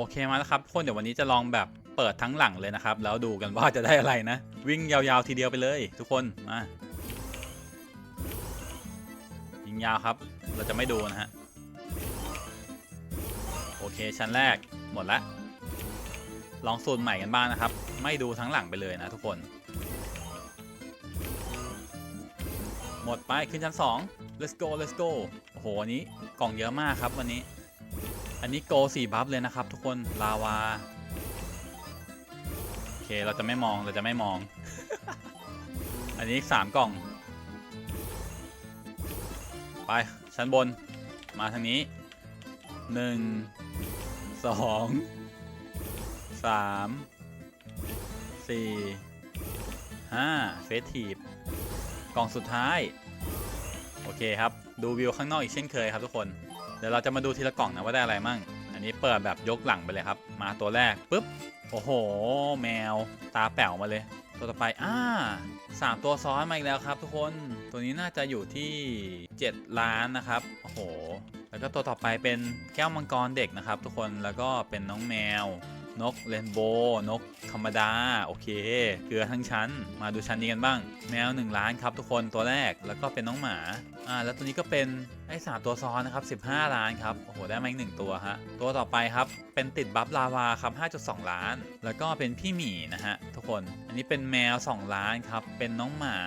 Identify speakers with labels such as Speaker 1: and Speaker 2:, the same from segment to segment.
Speaker 1: โอเคมาแล้วครับทุกคนเดี๋ยววันนี้จะลองแบบเปิดทั้งหลังเลยนะครับ แล้วดูกันว่าจะได้อะไรนะ วิ่งยาวๆทีเดียวไปเลย ทุกคนมายิงยาวครับ เราจะไม่ดูนะฮะโอเคชั้นแรกหมดละลองสูตรใหม่กันบ้างนะครับ ไม่ดูทั้งหลังไปเลยนะทุกคน หมดไปขึ้นชั้น 2 let's go let's go โอ้โหอันนี้กล่องเยอะมากครับวันนี้ อันนี้โกสี่บัฟเลยนะครับ ทุกคนลาวาโอเคเราจะไม่มองเราจะไม่มอง อันนี้สามกล่อง ไปชั้นบนมาทางนี้หนึ่งสองสามสี่ห้าเฟสทีฟกล่องสุดท้าย โอเคครับ ดูวิวข้างนอกอีกเช่นเคยครับทุกคน เดี๋ยวเราจะมาดูทีละกล่องนะว่าได้อะไรมั่ง อันนี้เปิดแบบยกหลังไปเลยครับ มาตัวแรกปุ๊บ โอ้โห แมว ตาแป๋วมาเลย ตัวต่อไป อ่าสามตัวซ้อนมาอีกแล้วครับ ทุกคน ตัวนี้น่าจะอยู่ที่ 7 ล้านนะครับ โอ้โห แล้วก็ตัวต่อไปเป็นแก้วมังกรเด็กนะครับ ทุกคน แล้วก็เป็นน้องแมว นกเรนโบว์นกธรรมดา โอเค เกลือทั้งชั้น มาดูชั้นนี้กันบ้าง แมว 1 ล้านครับทุกคนตัวแรกแล้วก็เป็นน้องหมาอ่าแล้วตัวนี้ก็เป็นไอ้สามตัวซ้อนนะครับ 15 ล้านครับ โอ้โห ได้มาอีกหนึ่งตัวฮะ ตัวต่อไปครับ เป็นติดบัฟลาวาครับ 5.2 ล้าน แล้วก็เป็นพี่หมีนะฮะ คน อันนี้เป็นแมว 2 ล้านครับ เป็นน้องหมา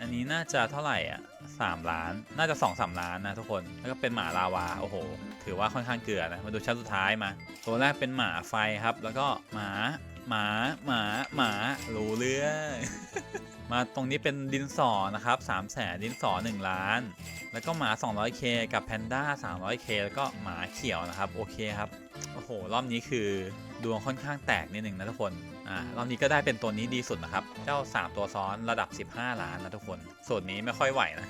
Speaker 1: อันนี้น่าจะเท่าไหร่อะ3ล้าน น่าจะ 2 3 ล้านนะทุกคน แล้วก็เป็นหมาลาวา โอ้โห ถือว่าค่อนข้างเกลือนะ มาดูชั้นสุดท้ายมา ตัวแรกเป็นหมาไฟครับ แล้วก็หมา หมาหมาหมารู้เรื่องมาตรงนี้เป็นดินสอนะครับ3 0 0แสนดินสอ 1 ล้าน แล้วก็หมา 200k กับแพนด้า 300k แล้วก็หมาเขียวนะครับ โอเคครับ โอ้โห รอบนี้คือดวงค่อนข้างแตกนิดหนึ่งนะทุกคน อ่ารอบนี้ก็ได้เป็นตัวนี้ดีสุดนะครับ เจ้า 3 ตัวซ้อนระดับ 15 ล้านนะทุกคน ส่วนนี้ไม่ค่อยไหวนะ